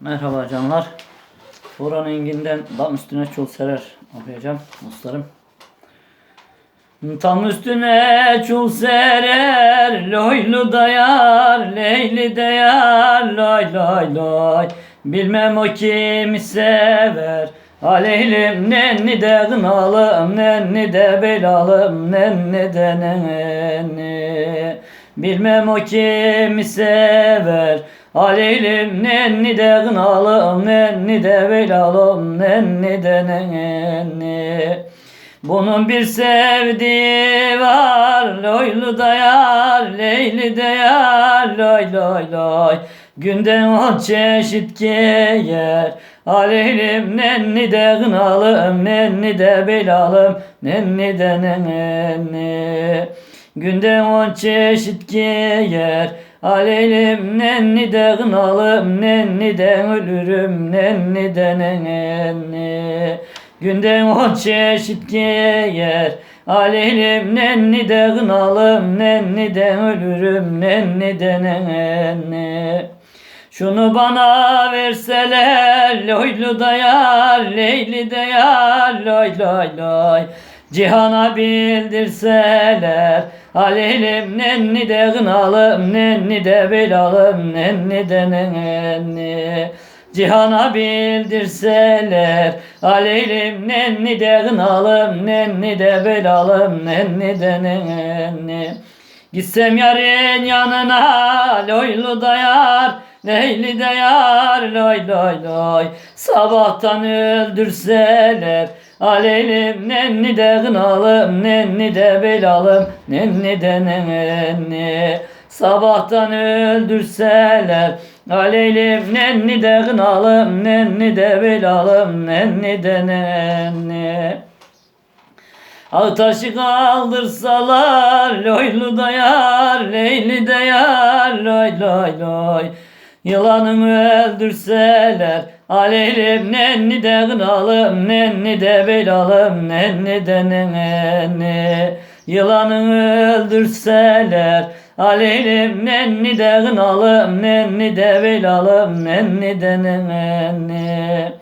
Merhaba canlar. Turan Engin'den dam üstüne çul serer okuyacağım dostlarım. Tam üstüne çul serer, loylu dayar, leyli dayar, loy loy loy. Bilmem o kimi sever, aleylim nenni de gınalım, nenni de belalım, nenni de nenni. Bilmem o kimi sever, aleylim nenni de gınalım, nenni de belalım, nenni de nenni. Bunun bir sevdiği var Loylu da yar, Leyli de yar Loy loy loy. Günden on çeşit giyer Aleylim nenni de gınalım Nenni de belalım Nenni de nenni. Günden on çeşit giyer Aleylim nenni de gınalım Nenni de ölürüm Nenni de nenni Günden on çeşit giyer Aleylim nenni de gınalım Nenni de ölürüm Nenni de nenni Şunu bana verseler Loylu da yar Leyli de yar Loy loy loy Cihana bildirseler Aleylim nenni de gınalım Nenni de belalım Nenni de nenni. Cihana bildirseler Aleylim nenni de gınalım Nenni de belalım Nenni de nenni. Gitsem yarın yanına Loylu da yar Leyli de yar Loy loy loy. Sabahtan öldürseler Aleylim nenni de gınalım Nenni de belalım Nenni de nenni. Sabahtan öldürseler Aleylim nenni de gınalım Nenni de belalım Nenni de nenni. Ağtaşı kaldırsalar Loylu da yar Leyli de yar Loy loy loy Yılanımı öldürseler Aleylim nenni de gınalım Nenni de belalım Nenni de nenni Yılanımı öldürseler Aleylim nenni de gınalım Nenni de belalım Nenni de nenni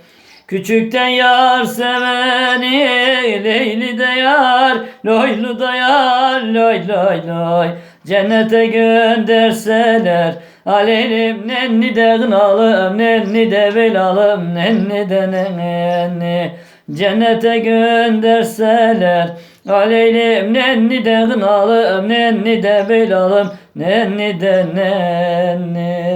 Küçükten yar seveni Leyli de yar Loylu da yar Loy loy loy Cennete gönderseler Aleylim nenni de gınalım Nenni de belalım Nenni de nenni. Cennete gönderseler Aleylim nenni de gınalım Nenni de belalım Nenni de nenni